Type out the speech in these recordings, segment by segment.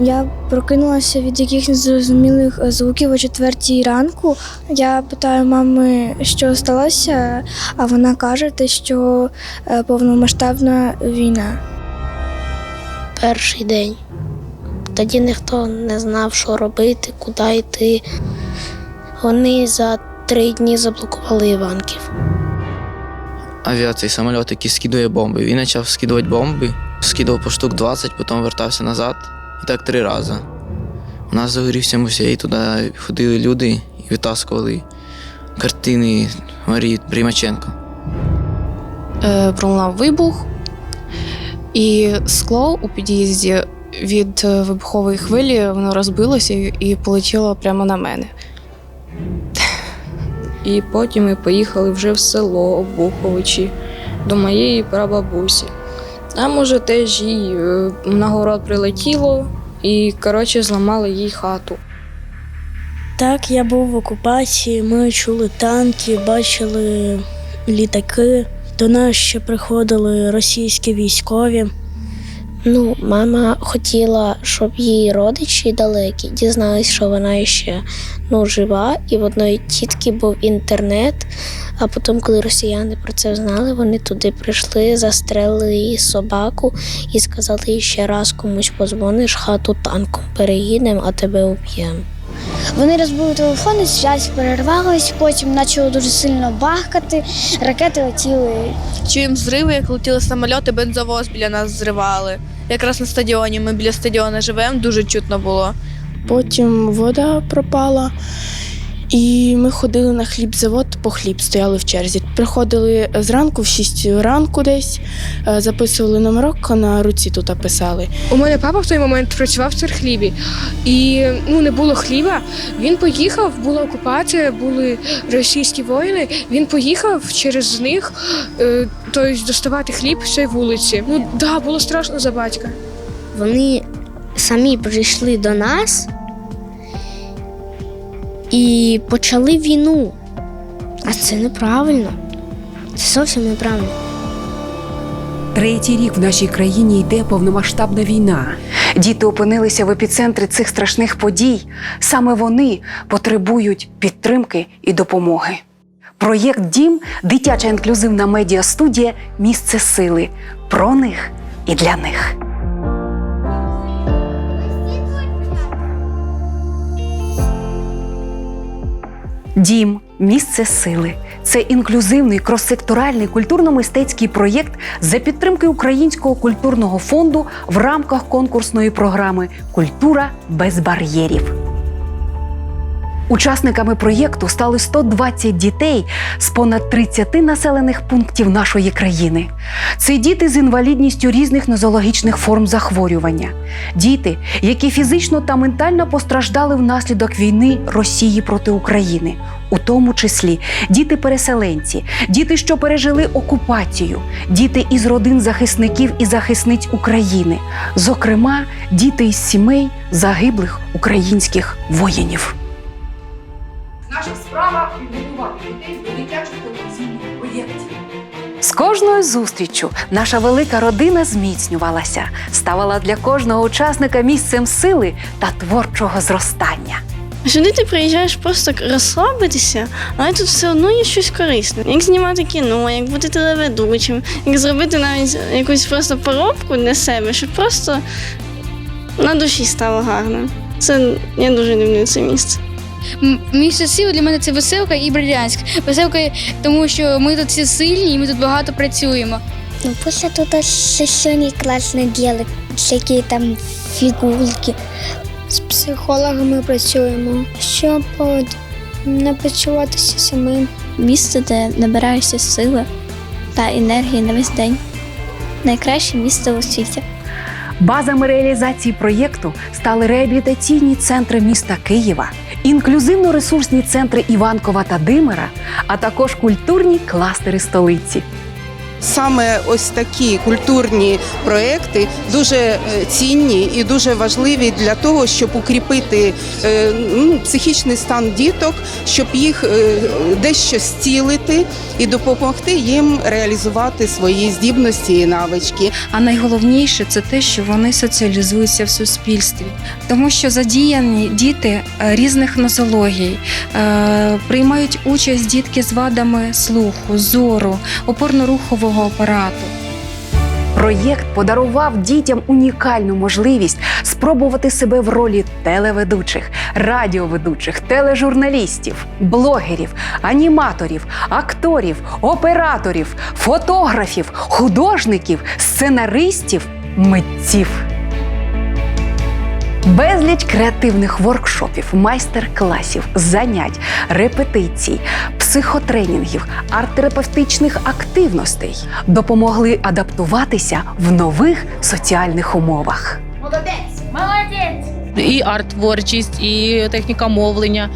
Я прокинулася від якихось незрозумілих е, звуків о четвертій ранку. Я питаю мами, що сталося, а вона каже, те, що е, повномасштабна війна. перший день. Тоді ніхто не знав, що робити, куди йти. Вони за три дні заблокували Іванків. авіації самоліт, який скидує бомби. Він почав скидувати бомби, скидав по штук 20, потім вертався назад. І так три рази. У нас загорівся музей, туди ходили люди і витаскували картини Марії Примаченко. е, пролунав вибух, і скло у під'їзді від е, вибухової хвилі воно розбилося і, полетіло прямо на мене. І потім ми поїхали вже в село Обуховичі до моєї прабабусі. Там уже теж їй е, на город прилетіло і, коротше, зламали їй хату. Так, я був в окупації, ми чули танки, бачили літаки. До нас ще приходили російські військові. Ну, мама хотіла, щоб її родичі далекі дізнались, що вона ще ну, жива, і в одної тітки був інтернет. А потім, коли росіяни про це знали, вони туди прийшли, застрелили її собаку і сказали їй ще раз комусь позвониш, хату танком переїдемо, а тебе уб'ємо. Вони розбили телефони, зв'язь перервалась, потім почало дуже сильно бахкати, ракети летіли. Чуємо зриви, як летіли самольоти, бензовоз біля нас зривали. Якраз на стадіоні. Ми біля стадіону живемо, дуже чутно було. Потім вода пропала, і ми ходили на хлібзавод по хліб, стояли в черзі. Приходили зранку в 6 ранку десь, е, записували номерок на руці тут писали. У мене папа в той момент працював в церхлібі, і ну не було хліба. Він поїхав, була окупація, були російські воїни. Він поїхав через них, е, тобто доставати хліб з цієї вулиці. Ну да, було страшно за батька. Вони самі прийшли до нас і почали війну. А це неправильно. Це зовсім неправильно. Третій рік в нашій країні йде повномасштабна війна. Діти опинилися в епіцентрі цих страшних подій. Саме вони потребують підтримки і допомоги. Проєкт Дім дитяча інклюзивна медіастудія Місце сили. Про них і для них. Дім місце сили це інклюзивний кроссекторальний культурно-мистецький проєкт за підтримки Українського культурного фонду в рамках конкурсної програми Культура без бар'єрів. Учасниками проєкту стали 120 дітей з понад 30 населених пунктів нашої країни. Це діти з інвалідністю різних нозологічних форм захворювання, діти, які фізично та ментально постраждали внаслідок війни Росії проти України, у тому числі діти-переселенці, діти, що пережили окупацію, діти із родин захисників і захисниць України, зокрема, діти із сімей загиблих українських воїнів. Дітей до дитячих проєктів. З кожною зустріччю наша велика родина зміцнювалася, ставала для кожного учасника місцем сили та творчого зростання. Сюди ти приїжджаєш просто розслабитися, але тут все одно є щось корисне. Як знімати кіно, як бути телеведучим, як зробити навіть якусь просто поробку для себе, щоб просто на душі стало гарно. Це я дуже люблю це місце. Місце сили для мене це веселка і Брянськ. Веселка, тому що ми тут всі сильні і ми тут багато працюємо. Ну, після тут ще сьогодні класно робити, всякі там фігурки. З психологами працюємо, щоб не почуватися самим. Місце, де набираєшся сили та енергії на весь день. Найкраще місце у світі. Базами реалізації проєкту стали реабілітаційні центри міста Києва, інклюзивно-ресурсні центри Іванкова та Димира, а також культурні кластери столиці. Саме ось такі культурні проекти дуже е, цінні і дуже важливі для того, щоб укріпити е, ну, психічний стан діток, щоб їх е, дещо зцілити і допомогти їм реалізувати свої здібності і навички. А найголовніше це те, що вони соціалізуються в суспільстві, тому що задіяні діти різних нозологій, приймають участь дітки з вадами слуху, зору, опорно-рухового апарату. Проєкт подарував дітям унікальну можливість спробувати себе в ролі телеведучих, радіоведучих, тележурналістів, блогерів, аніматорів, акторів, операторів, фотографів, художників, сценаристів, митців. Безліч креативних воркшопів, майстер-класів, занять, репетицій, психотренінгів, арт-терапевтичних активностей допомогли адаптуватися в нових соціальних умовах. І арт-творчість, і техніка мовлення,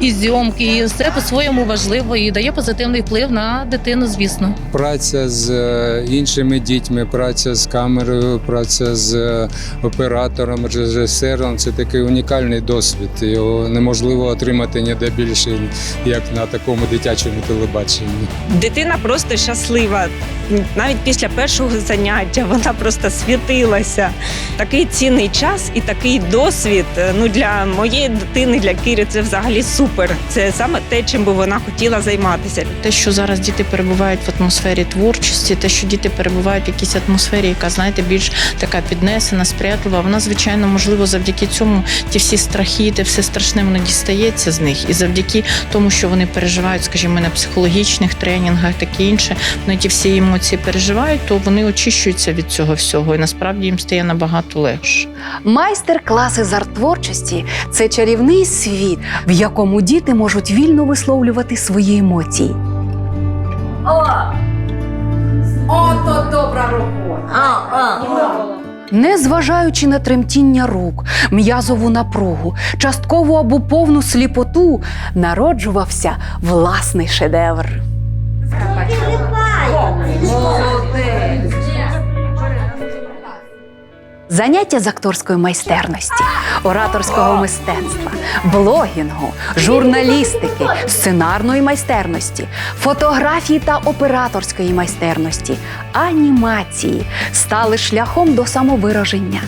і зйомки. І все по-своєму важливо і дає позитивний вплив на дитину, звісно. Праця з е, іншими дітьми, праця з камерою, праця з е, оператором, режисером це такий унікальний досвід. Його неможливо отримати ніде більше, як на такому дитячому телебаченні. Дитина просто щаслива. Навіть після першого заняття вона просто світилася. Такий цінний час і такий досвід. Ну для моєї дитини, для Кірі, це взагалі супер. Це саме те, чим би вона хотіла займатися. Те, що зараз діти перебувають в атмосфері творчості, те, що діти перебувають в якійсь атмосфері, яка знаєте, більш така піднесена, сприятлива, вона звичайно можливо завдяки цьому ті всі страхи, те все страшне воно дістається з них, і завдяки тому, що вони переживають, скажімо, на психологічних тренінгах, таке інше, вони ті всі емоції переживають, то вони очищуються від цього всього, і насправді їм стає набагато легше. Майстер-класи з арт-творчості – це чарівний світ, в якому діти можуть вільно висловлювати свої емоції. О! Ото добра робота. Незважаючи на тремтіння рук, м'язову напругу, часткову або повну сліпоту, народжувався власний шедевр. Молодець. Заняття з акторської майстерності, ораторського мистецтва, блогінгу, журналістики, сценарної майстерності, фотографії та операторської майстерності, анімації стали шляхом до самовираження,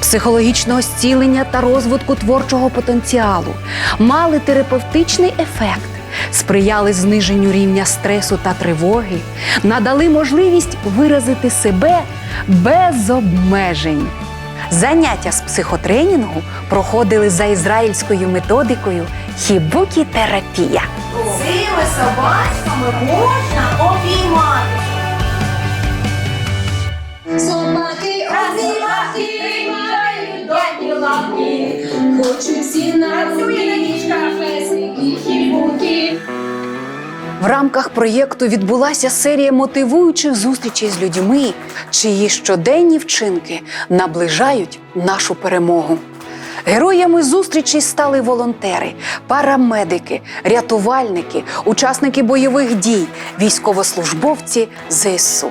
психологічного зцілення та розвитку творчого потенціалу, мали терапевтичний ефект. Сприяли зниженню рівня стресу та тривоги, надали можливість виразити себе без обмежень. Заняття з психотренінгу проходили за ізраїльською методикою хібукі-терапія. Цими собачками можна обіймати. Собаки обіймати, мають довгі лапки, хочуть всі на руки, песики, хібуки. В рамках проєкту відбулася серія мотивуючих зустрічей з людьми, чиї щоденні вчинки наближають нашу перемогу. Героями зустрічей стали волонтери, парамедики, рятувальники, учасники бойових дій, військовослужбовці ЗСУ.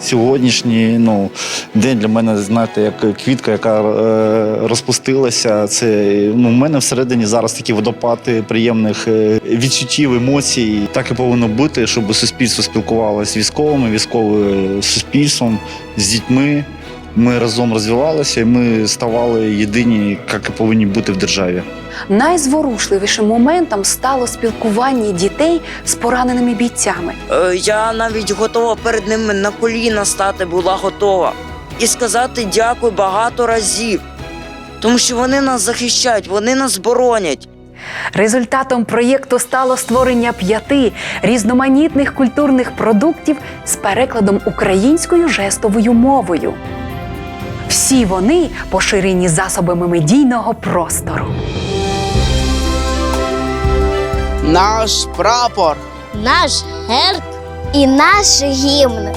Сьогоднішній ну, день для мене, знаєте, як квітка, яка е, розпустилася. Це ну, в мене всередині зараз такі водопади приємних е, відчуттів, емоцій. Так і повинно бути, щоб суспільство спілкувалося з військовими, військове з суспільством, з дітьми. Ми разом розвивалися, і ми ставали єдині, як і повинні бути в державі. Найзворушливішим моментом стало спілкування дітей з пораненими бійцями. Е, Я навіть готова перед ними на коліна стати, була готова. І сказати дякую багато разів. Тому що вони нас захищають, вони нас боронять. Результатом проєкту стало створення п'яти різноманітних культурних продуктів з перекладом українською жестовою мовою. Всі вони поширені засобами медійного простору. Наш прапор. наш герб і наш гімн.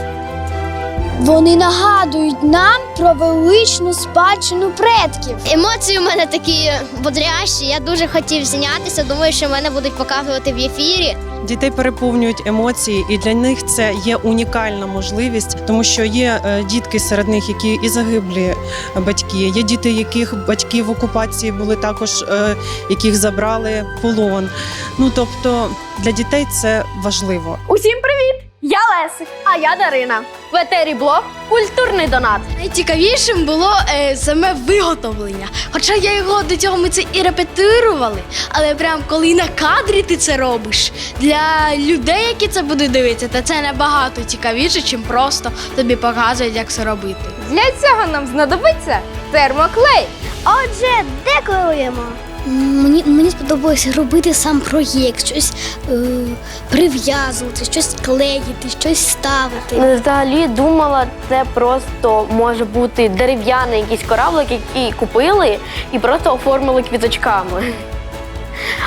Вони нагадують нам про величну спадщину предків. Емоції у мене такі бодрящі. Я дуже хотів знятися. Думаю, що мене будуть показувати в ефірі. Дітей переповнюють емоції, і для них це є унікальна можливість, тому що є е, дітки серед них, які і загиблі батьки. Є діти, яких батьки в окупації були також, е, яких забрали полон. Ну тобто для дітей це важливо. Усім привіт! Я Лесик, а я Дарина. В етері блог Культурний донат. Найцікавішим було е, саме виготовлення. Хоча я його до цього ми це і репетирували, але прям коли на кадрі ти це робиш для людей, які це будуть дивитися, то це набагато цікавіше, чим просто тобі показують, як це робити. Для цього нам знадобиться термоклей. Отже, декоруємо. Мені, мені сподобалося робити сам проєкт, щось е, прив'язувати, щось клеїти, щось ставити. Взагалі думала, це просто може бути дерев'яний якийсь кораблик, який купили і просто оформили квіточками.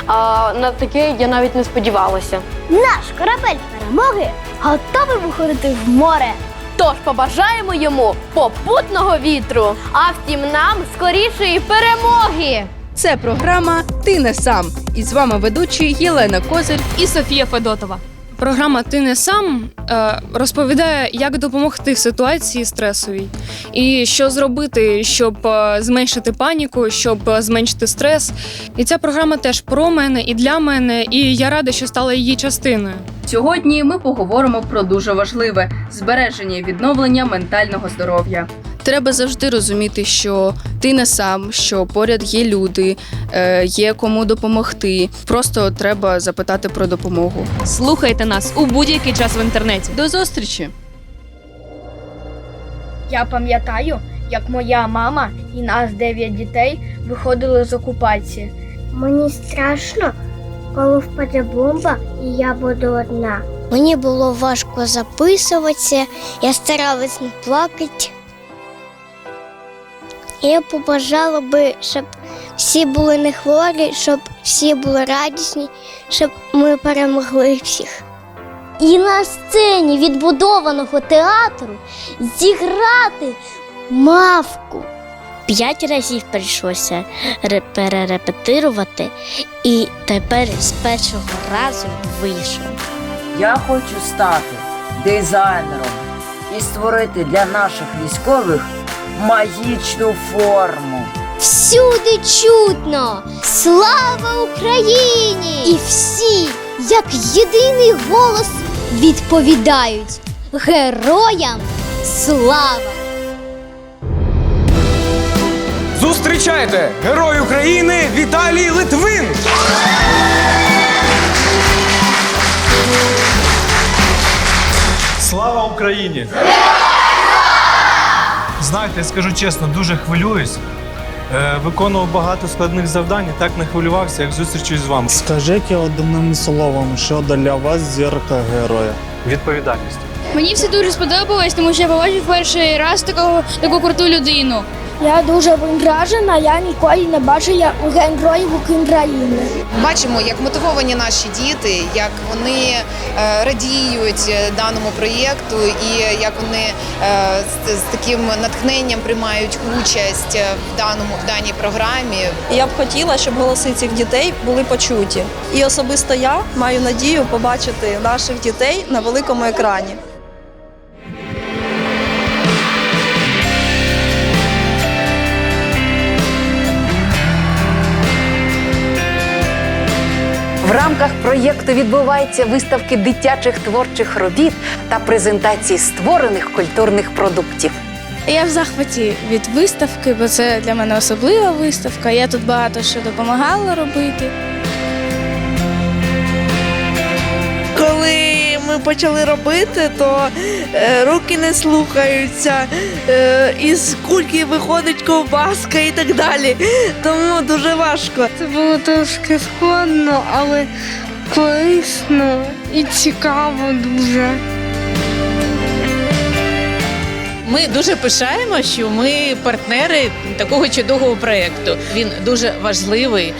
А на таке я навіть не сподівалася. Наш корабель перемоги готовий виходити в море. Тож побажаємо йому попутного вітру, а втім нам скорішої перемоги. Це програма Ти не сам. І з вами ведучі Єлена Козир і Софія Федотова. Програма Ти не сам е, розповідає, як допомогти в ситуації стресовій, і що зробити, щоб е, зменшити паніку, щоб е, зменшити стрес. І ця програма теж про мене і для мене, і я рада, що стала її частиною. Сьогодні ми поговоримо про дуже важливе збереження і відновлення ментального здоров'я. Треба завжди розуміти, що ти не сам, що поряд є люди, е, є кому допомогти. Просто треба запитати про допомогу. Слухайте нас у будь-який час в інтернеті. До зустрічі! Я пам'ятаю, як моя мама і нас дев'ять дітей виходили з окупації. Мені страшно, коли впаде бомба і я буду одна. Мені було важко записуватися, я старалась не плакати. Я побажала би, щоб всі були не хворі, щоб всі були радісні, щоб ми перемогли всіх. І на сцені відбудованого театру зіграти мавку. П'ять разів прийшлося перерепетирувати, і тепер з першого разу вийшов. Я хочу стати дизайнером і створити для наших військових магічну форму. Всюди чутно! Слава Україні! І всі, як єдиний голос, відповідають Героям слава! Зустрічайте Герой України Віталій Литвин! Слава Україні! Знаєте, скажу чесно, дуже хвилююсь. Е, Виконував багато складних завдань і так не хвилювався, як зустрічусь з вами. Скажіть одним словом, що для вас зірка героя? Відповідальність. Мені все дуже сподобалось, тому що я побачив перший раз такого таку круту людину. Я дуже вражена, я ніколи не бачила героїв України. Бачимо, як мотивовані наші діти, як вони е, радіють е, даному проєкту, і як вони е, з, таким натхненням приймають участь в даному в даній програмі. Я б хотіла, щоб голоси цих дітей були почуті. І особисто я маю надію побачити наших дітей на великому екрані. Рамках проєкту відбуваються виставки дитячих творчих робіт та презентації створених культурних продуктів. Я в захваті від виставки, бо це для мене особлива виставка. Я тут багато що допомагала робити. Ми почали робити, то е, руки не слухаються, е, із кульки виходить ковбаска і так далі. Тому дуже важко. Це було трошки складно, але корисно і цікаво дуже. Ми дуже пишаємо, що ми партнери такого чудового проєкту. Він дуже важливий,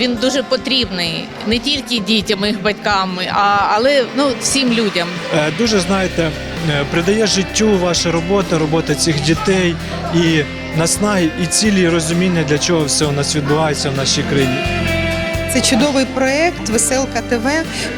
він дуже потрібний не тільки дітям, їх батькам, а але ну всім людям. Е, Дуже знаєте, е, придає життю ваша робота, робота цих дітей і наснаги, і цілі розуміння, для чого все у нас відбувається в нашій країні. Це чудовий проект Веселка ТВ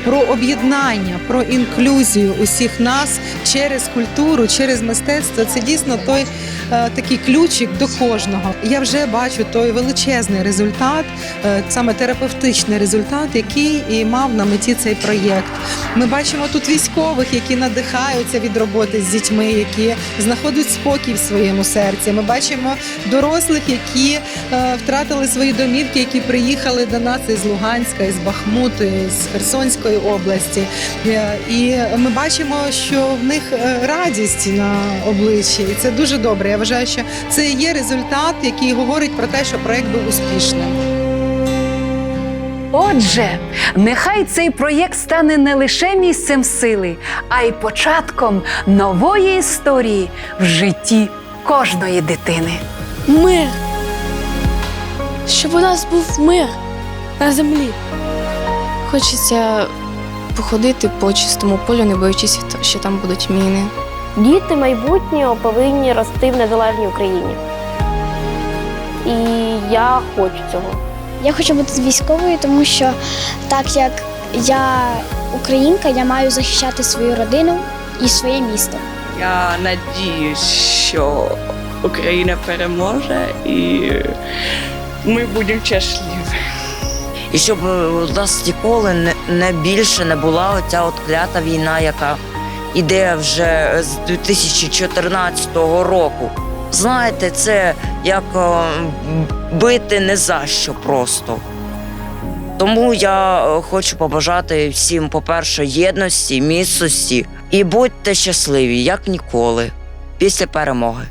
про об'єднання, про інклюзію усіх нас через культуру, через мистецтво. Це дійсно той е, такий ключик до кожного. Я вже бачу той величезний результат, е, саме терапевтичний результат, який і мав на меті цей проєкт. Ми бачимо тут військових, які надихаються від роботи з дітьми, які знаходять спокій в своєму серці. Ми бачимо дорослих, які е, втратили свої домівки, які приїхали до нас із Луганська, із Бахмуту, з Херсонської області. Е, І ми бачимо, що в них е, радість на обличчі, і це дуже добре. Я вважаю, що це є результат, який говорить про те, що проект був успішним. Отже, нехай цей проєкт стане не лише місцем сили, а й початком нової історії в житті кожної дитини. Мир. Щоб у нас був мир на землі. Хочеться походити по чистому полю, не боючись, що там будуть міни. Діти майбутнього повинні рости в незалежній Україні. І я хочу цього. Я хочу бути військовою, тому що так як я українка, я маю захищати свою родину і своє місто. Я надіюсь, що Україна переможе і ми будемо щасливі. І щоб е, у нас ніколи не, не більше не була оця от клята війна, яка іде вже з 2014 року. Знаєте, це як е, бити не за що просто. Тому я е, хочу побажати всім, по-перше, єдності, міцності і будьте щасливі, як ніколи, після перемоги.